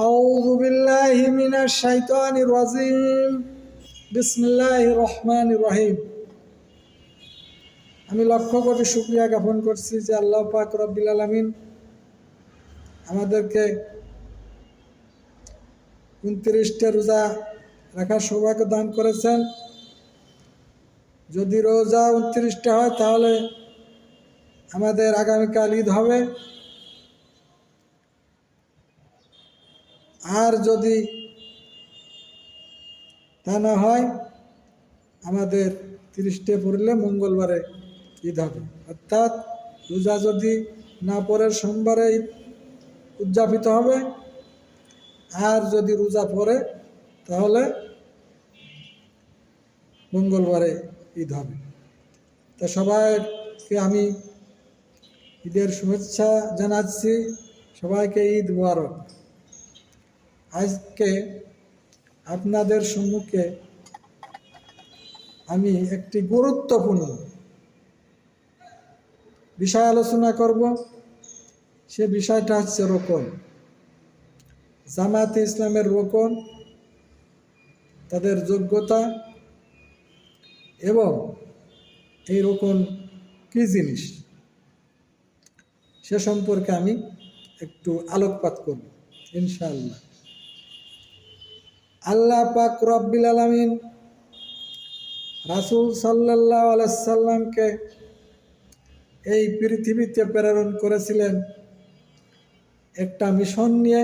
أعوذ بالله من الشيطان الرجيم بسم الله الرحمن الرحيم আমি লক্ষ্য করে শুক্রিয়া জ্ঞাপন করছি যে আল্লাহ পাক রব্বিল আলমিন আমাদেরকে উনত্রিশটা রোজা রাখার সৌভাগ্য দান করেছেন যদি রোজা উনত্রিশটা হয় তাহলে আমাদের আগামীকাল ঈদ হবে আর যদি তা না হয়, আমাদের তিরিশটে পড়লে মঙ্গলবারে ঈদ হবে। অর্থাৎ রোজা যদি না পড়ে, সোমবারে ঈদ উদযাপিত হবে। আর যদি রোজা পড়ে, তাহলে মঙ্গলবারে ঈদ হবে। তা সবাইকে আমি ঈদের শুভেচ্ছা জানাচ্ছি। সবাইকে ঈদ মুবারক। আজকে আপনাদের সম্মুখে আমি একটি গুরুত্বপূর্ণ বিষয় আলোচনা করব। সে বিষয়টা হচ্ছে রোকন। জামাতে ইসলামের রোকন, তাদের যোগ্যতা এবং এই রোকন কী জিনিস, সে সম্পর্কে আমি একটু আলোকপাত করব, ইনশাআল্লাহ। আল্লাহ পাক রব্বিল আলমিন রাসুল সাল্লাহ আলাইসাল্লামকে এই পৃথিবীতে প্রেরণ করেছিলেন একটা মিশন নিয়ে।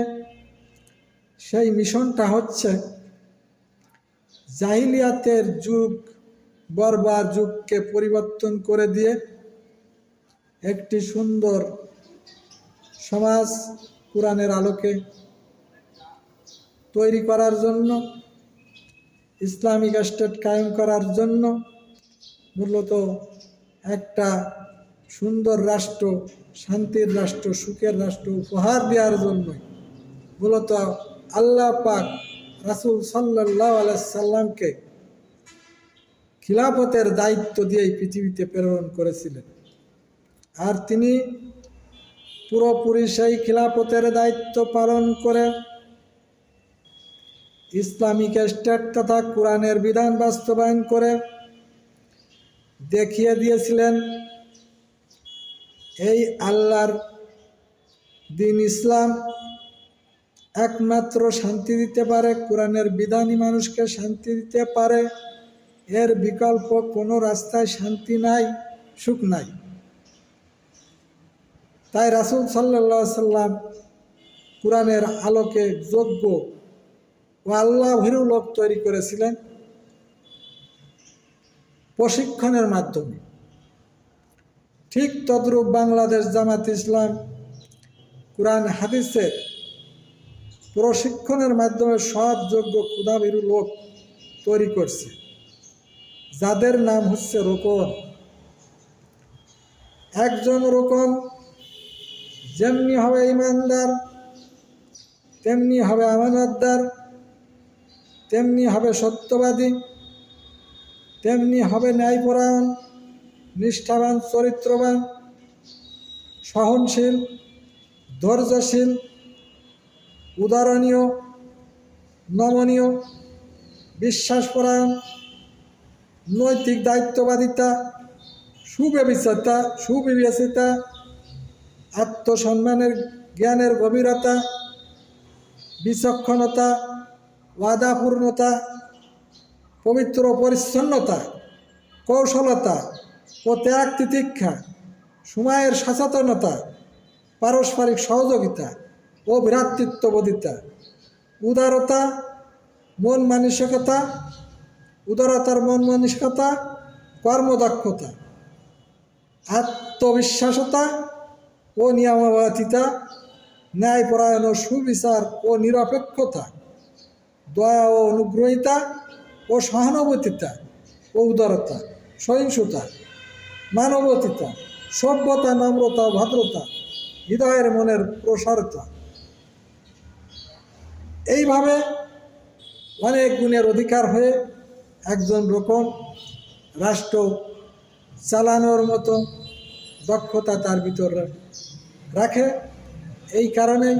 সেই মিশনটা হচ্ছে জাহিলিয়াতের যুগ বরবার যুগকে পরিবর্তন করে দিয়ে একটি সুন্দর সমাজ কোরআনের আলোকে তৈরি করার জন্য, ইসলামিক স্টেট কায়েম করার জন্য মূলত একটা সুন্দর রাষ্ট্র, শান্তির রাষ্ট্র, সুখের রাষ্ট্র উপহার দেওয়ার জন্যই মূলত আল্লাহ পাক রাসুল সাল্লাহ আলাইসাল্লামকে খিলাফতের দায়িত্ব দিয়ে পৃথিবীতে প্রেরণ করেছিলেন। আর তিনি পুরোপুরি সেই খিলাফতের দায়িত্ব পালন করে ইসলামিক স্টেট তথা কোরআনের বিধান বাস্তবায়ন করে দেখিয়ে দিয়েছিলেন, এই আল্লাহর দিন ইসলাম একমাত্র শান্তি দিতে পারে, কোরআনের বিধানই মানুষকে শান্তি দিতে পারে, এর বিকল্প কোনো রাস্তায় শান্তি নাই, সুখ নাই। তাই রাসুল সাল্লা সাল্লাম কোরআনের আলোকে যোগ্য ও আল্লাহ লোক তৈরি করেছিলেন প্রশিক্ষণের মাধ্যমে। ঠিক তদ্রূপ বাংলাদেশ জামাত ইসলাম কোরআন হাদিসের প্রশিক্ষণের মাধ্যমে সব যোগ্য ক্ষুধাভীরু লোক তৈরি করছে, যাদের নাম হচ্ছে রোকন। একজন রোকন যেমনি হবে ইমানদার, তেমনি হবে আমানতদার তেমনি হবে সত্যবাদী, তেমনি হবে ন্যায়পরায়ণ, নিষ্ঠাবান, চরিত্রবান, সহনশীল, ধৈর্যশীল উদাহরণীয় নমনীয়, বিশ্বাসপরায়ণ, নৈতিক দায়িত্ববাদিতা সুব্যবিচারতা সুবিবেচিতা, আত্মসম্মানের, জ্ঞানের গভীরতা, বিচক্ষণতা ওয়াদাপূর্ণতা, পবিত্র পরিচ্ছন্নতা, কৌশলতা ও ত্যাগ তিতিক্ষা, সময়ের সচেতনতা, পারস্পরিক সহযোগিতা ও ভ্রাতৃত্ববোধিতা উদারতা, মন মানসিকতা, উদারতার মন মানসিকতা, কর্মদক্ষতা, আত্মবিশ্বাসতা ও নিয়মাবাদিতা ন্যায়পরায়ণ সুবিচার ও নিরপেক্ষতা। দয়া ও অনুগ্রহিতা ও সহানুভূতিতা ও উদারতা সহিংসতা, মানবতিতা, সভ্যতা, নম্রতা, ভদ্রতা, হৃদয়ের মনের প্রসারতা। এইভাবে অনেক গুণের অধিকার হয়ে একজন রকম রাষ্ট্র চালানোর মতো দক্ষতা তার ভিতর রাখে। এই কারণেই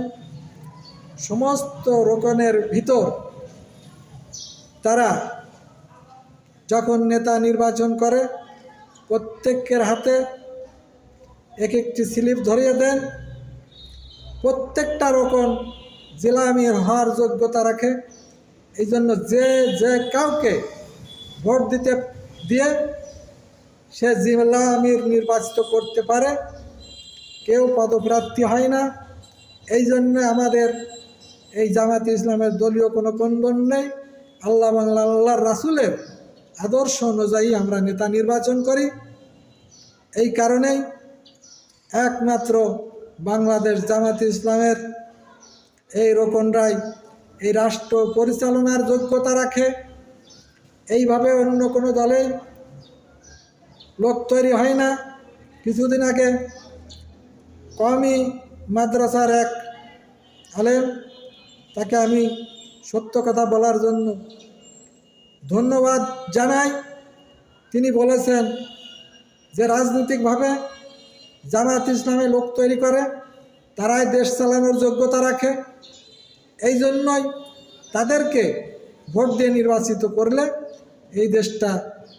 সমস্ত রোকনের ভিতর তারা যখন নেতা নির্বাচন করে, প্রত্যেকের হাতে এক একটি স্লিপ ধরিয়ে দেন। প্রত্যেকটা রকম জেলা আমির হওয়ার যোগ্যতা রাখে। এই জন্য যে যে কাউকে ভোট দিতে, দিয়ে সে জেলা আমির নির্বাচিত করতে পারে, কেউ পদপ্রার্থী হয় না। এই জন্য আমাদের এই জামাতে ইসলামের দলীয় কোনো বন্ধন নেই। আল্লাহ বাংলা আল্লাহর রাসুলের আদর্শ অনুযায়ী আমরা নেতা নির্বাচন করি। এই কারণেই একমাত্র বাংলাদেশ জামাতে ইসলামের এই রোকনরাই এই রাষ্ট্র পরিচালনার যোগ্যতা রাখে। এইভাবে অন্য কোনো দলে লোক তৈরি হয় না। কিছুদিন আগে কমই মাদ্রাসার এক আলেম, তাকে আমি সত্য কথা বলার জন্য ধন্যবাদ জানাই। তিনি বলেছেন যে রাজনৈতিকভাবে জামায়াত ইসলামে লোক তৈরি করে, তারাই দেশ চালানোর যোগ্যতা রাখে। এই জন্যই তাদেরকে ভোট দিয়ে নির্বাচিত করলে এই দেশটা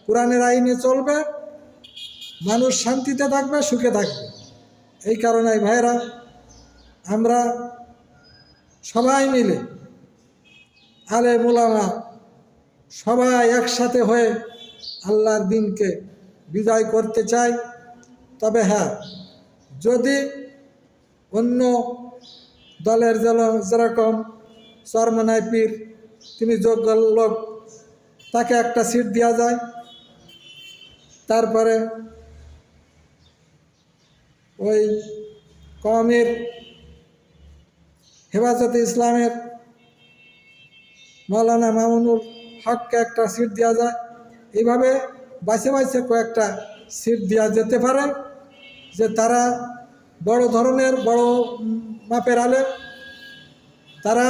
কোরআনের আইনে চলবে, মানুষ শান্তিতে থাকবে, সুখে থাকবে। এই কারণে ভাইরা আমরা সবাই মিলে আলে মোলামা সবাই একসাথে হয়ে আল্লাহর দিনকে বিজয় করতে চাই। তবে হ্যাঁ যদি অন্য দলের যেরকম চরমনাই পীর, তিনি যোগ্য লোক, তাকে একটা সিট দেওয়া যায়। তারপরে ওই কমের হেফাজতে ইসলামের মৌলানা মামুনুল হককে একটা সিট দেওয়া যায়। এইভাবে বাইসে বাইসে কয়েকটা সিট দেওয়া যেতে পারে যে তারা বড় ধরনের, বড় মাপের আলেম তারা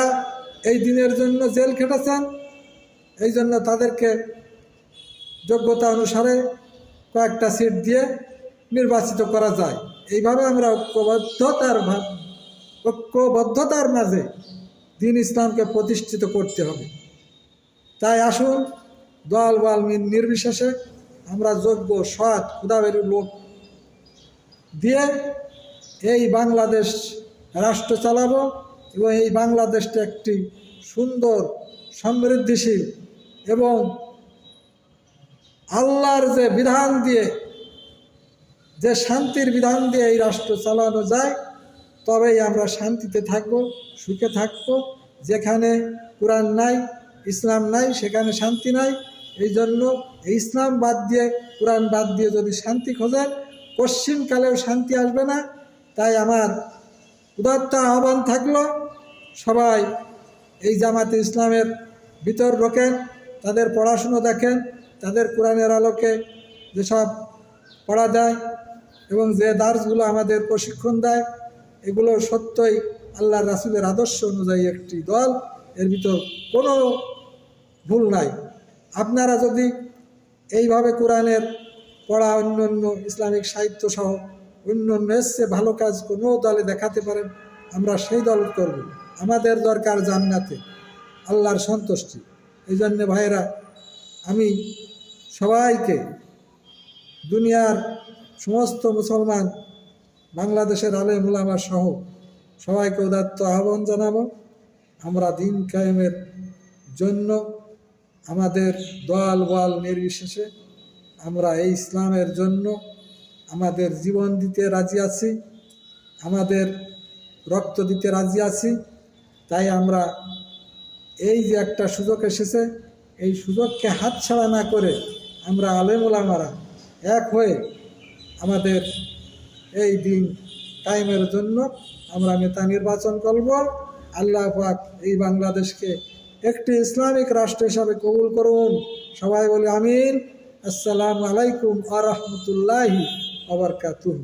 এই দিনের জন্য জেল খেটেছেন, এই জন্য তাদেরকে যোগ্যতা অনুসারে কয়েকটা সিট দিয়ে নির্বাচিত করা যায়। এইভাবে আমরা ঐক্যবদ্ধতার ঐক্যবদ্ধতার মাঝে দিন ইসলামকে প্রতিষ্ঠিত করতে হবে। তাই আসুন দল বল নির্বিশেষে আমরা যোগ্য, সৎ ক্ষুদাবের লোক দিয়ে এই বাংলাদেশ রাষ্ট্র চালাবো এবং এই বাংলাদেশটা একটি সুন্দর, সমৃদ্ধিশীল এবং আল্লাহর যে বিধান দিয়ে, যে শান্তির বিধান দিয়ে এই রাষ্ট্র চালানো যায় তবেই আমরা শান্তিতে থাকব, সুখে থাকব। যেখানে কোরআন নাই, ইসলাম নাই, সেখানে শান্তি নাই। এই জন্য ইসলাম বাদ দিয়ে, কোরআন বাদ দিয়ে যদি শান্তি খোঁজেন পশ্চিমকালেও শান্তি আসবে না। তাই আমার উদাত্ত আহ্বান থাকল, সবাই এই জামাতে ইসলামের ভিতর ঢোকেন তাদের পড়াশুনো দেখেন, তাদের কোরআনের আলোকে যেসব পড়া দেয় এবং যে দার্সগুলো আমাদের প্রশিক্ষণ দেয় এগুলো সত্যই আল্লাহ রাসুলের আদর্শ অনুযায়ী একটি দল, এর ভিতর কোনো ভুল নাই। আপনারা যদি এইভাবে কোরআনের পড়া অন্য অন্য ইসলামিক সাহিত্য সহ অন্য অন্য এসছে ভালো কাজ কোনো দলে দেখাতে পারেন, আমরা সেই দল করব। আমাদের দরকার জান্নাতে, আল্লাহর সন্তুষ্টি। এই জন্যে ভাইরা আমি সবাইকে দুনিয়ার সমস্ত মুসলমান বাংলাদেশের আলে মুলামা সহ সবাইকে উদাত্ত আহ্বান জানাব। আমরা দিন কায়েমের জন্য আমাদের দল বল নির্বিশেষে আমরা এই ইসলামের জন্য আমাদের জীবন দিতে রাজি আছি, আমাদের রক্ত দিতে রাজি আছি। তাই আমরা এই যে একটা সুযোগ এসেছে, এই সুযোগকে হাতছাড়া না করে আমরা আলেমুলামারা এক হয়ে আমাদের এই দিন টাইমের জন্য আমরা নেতা নির্বাচন করব। আল্লাহ পাক এই বাংলাদেশকে একটি ইসলামিক রাষ্ট্র হিসাবে কবুল করুন। সবাই বলে আমিন। আসসালামু আলাইকুম আ রহমতুল্লাহি আবরকাতুহ